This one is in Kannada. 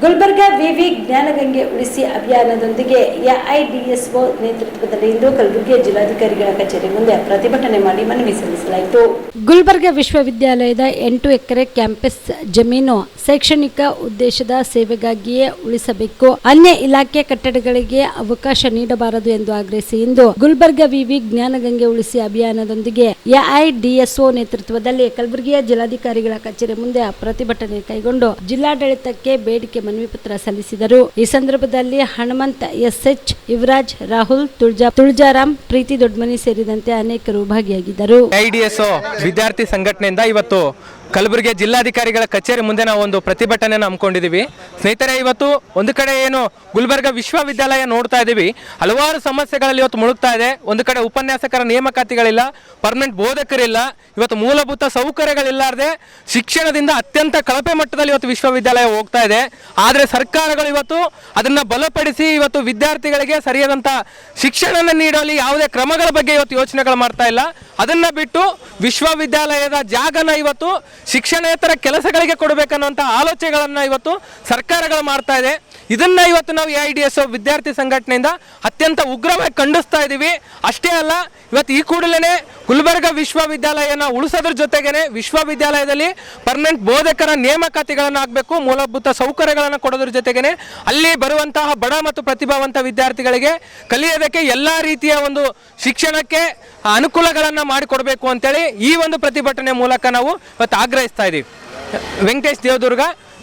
ಗುಲ್ಬರ್ಗ ವಿವಿ ಜ್ಞಾನಗಂಗೆ ಉಳಿಸಿ ಅಭಿಯಾನದೊಂದಿಗೆ ಎಐಡಿಎಸ್ಒ ನೇತೃತ್ವದಲ್ಲಿ ಇಂದು ಕಲಬುರಗಿಯ ಜಿಲ್ಲಾಧಿಕಾರಿಗಳ ಕಚೇರಿ ಮುಂದೆ ಪ್ರತಿಭಟನೆ ಮಾಡಿ ಮನವಿ ಸಲ್ಲಿಸಲಾಯಿತು. ಗುಲ್ಬರ್ಗ ವಿಶ್ವವಿದ್ಯಾಲಯದ ಎಂಟು ಎಕರೆ ಕ್ಯಾಂಪಸ್ ಜಮೀನು ಶೈಕ್ಷಣಿಕ ಉದ್ದೇಶದ ಸೇವೆಗಾಗಿಯೇ ಉಳಿಸಬೇಕು. ಅನ್ಯ ಇಲಾಖೆ ಕಟ್ಟಡಗಳಿಗೆ ಅವಕಾಶ ನೀಡಬಾರದು ಎಂದು ಆಗ್ರಹಿಸಿ ಇಂದು ಗುಲ್ಬರ್ಗ ವಿವಿ ಜ್ಞಾನಗಂಗೆ ಉಳಿಸಿ ಅಭಿಯಾನದೊಂದಿಗೆ ಎಐಡಿಎಸ್ಒ ನೇತೃತ್ವದಲ್ಲಿ ಕಲಬುರಗಿಯ ಜಿಲ್ಲಾಧಿಕಾರಿಗಳ ಕಚೇರಿ ಮುಂದೆ ಪ್ರತಿಭಟನೆ ಕೈಗೊಂಡು ಜಿಲ್ಲಾಡಳಿತಕ್ಕೆ ಬೇಡಿಕೆ ಮನವಿ ಪತ್ರ ಸಲ್ಲಿಸಿದರು. ಈ ಸಂದರ್ಭದಲ್ಲಿ ಹನುಮಂತ್, ಎಸ್ಎಚ್ ಯುವರಾಜ್, ರಾಹುಲ್, ತುಳ್ಜಾ, ತುಳ್ಜಾರಾಮ್, ಪ್ರೀತಿ ದೊಡ್ಡಮನಿ ಸೇರಿದಂತೆ ಅನೇಕರು ಭಾಗಿಯಾಗಿದ್ದರು. ಐಡಿಎಸ್ ವಿದ್ಯಾರ್ಥಿ ಸಂಘಟನೆಯಿಂದ ಇವತ್ತು ಕಲಬುರಗಿ ಜಿಲ್ಲಾಧಿಕಾರಿಗಳ ಕಚೇರಿ ಮುಂದೆ ನಾವು ಒಂದು ಪ್ರತಿಭಟನೆಯನ್ನು ಹಮ್ಮಿಕೊಂಡಿದ್ದೀವಿ. ಸ್ನೇಹಿತರೆ, ಇವತ್ತು ಒಂದು ಕಡೆ ಏನು ಗುಲ್ಬರ್ಗ ವಿಶ್ವವಿದ್ಯಾಲಯ ನೋಡ್ತಾ ಇದ್ದೀವಿ. ಹಲವಾರು ಸಮಸ್ಯೆಗಳಲ್ಲಿ ಇವತ್ತು ಮುಳುಗ್ತಾ ಇದೆ. ಒಂದು ಕಡೆ ಉಪನ್ಯಾಸಕರ ನೇಮಕಾತಿಗಳಿಲ್ಲ ಪರ್ಮನೆಂಟ್ ಬೋಧಕರಿಲ್ಲ, ಇವತ್ತು ಮೂಲಭೂತ ಸೌಕರ್ಯಗಳಿಲ್ಲಾರದೆ ಶಿಕ್ಷಣದಿಂದ ಅತ್ಯಂತ ಕಳಪೆ ಮಟ್ಟದಲ್ಲಿ ಇವತ್ತು ವಿಶ್ವವಿದ್ಯಾಲಯ ಹೋಗ್ತಾ ಇದೆ. ಆದರೆ ಸರ್ಕಾರಗಳು ಇವತ್ತು ಅದನ್ನು ಬಲಪಡಿಸಿ ಇವತ್ತು ವಿದ್ಯಾರ್ಥಿಗಳಿಗೆ ಸರಿಯಾದಂಥ ಶಿಕ್ಷಣ ನೀಡಲು, ಯಾವುದೇ ಕ್ರಮಗಳ ಬಗ್ಗೆ ಇವತ್ತು ಯೋಚನೆಗಳು ಮಾಡ್ತಾ ಇಲ್ಲ. ಅದನ್ನು ಬಿಟ್ಟು ವಿಶ್ವವಿದ್ಯಾಲಯದ ಜಾಗನ ಇವತ್ತು ಶಿಕ್ಷಣೇತರ ಕೆಲಸಗಳಿಗೆ ಕೊಡಬೇಕನ್ನುವಂಥ ಆಲೋಚನೆಗಳನ್ನು ಇವತ್ತು ಸರ್ಕಾರಗಳು ಮಾಡ್ತಾ ಇದೆ. ಇದನ್ನು ಇವತ್ತು ನಾವು ಎ ಐ ಡಿ ಎಸ್ ವಿದ್ಯಾರ್ಥಿ ಸಂಘಟನೆಯಿಂದ ಅತ್ಯಂತ ಉಗ್ರವಾಗಿ ಖಂಡಿಸ್ತಾ ಇದ್ದೀವಿ ಅಷ್ಟೇ ಅಲ್ಲ, ಇವತ್ತು ಈ ಕೂಡಲೇ ಗುಲ್ಬರ್ಗ ವಿಶ್ವವಿದ್ಯಾಲಯನ ಉಳಿಸೋದ್ರ ಜೊತೆಗೇನೆ ವಿಶ್ವವಿದ್ಯಾಲಯದಲ್ಲಿ ಪರ್ಮನೆಂಟ್ ಬೋಧಕರ ನೇಮಕಾತಿಗಳನ್ನು ಆಗಬೇಕು ಮೂಲಭೂತ ಸೌಕರ್ಯಗಳನ್ನು ಕೊಡೋದ್ರ ಜೊತೆಗೇನೆ ಅಲ್ಲಿ ಬರುವಂತಹ ಬಡ ಮತ್ತು ಪ್ರತಿಭಾವಂತ ವಿದ್ಯಾರ್ಥಿಗಳಿಗೆ ಕಲಿಯೋದಕ್ಕೆ ಎಲ್ಲ ರೀತಿಯ ಒಂದು ಶಿಕ್ಷಣಕ್ಕೆ ಅನುಕೂಲಗಳನ್ನು ಮಾಡಿಕೊಡಬೇಕು ಅಂತೇಳಿ ಈ ಒಂದು ಪ್ರತಿಭಟನೆ ಮೂಲಕ ನಾವು ಇವತ್ತು ಆಗ್ರಹಿಸ್ತಾ ಇದ್ದೀವಿ Venkatesh Devadurga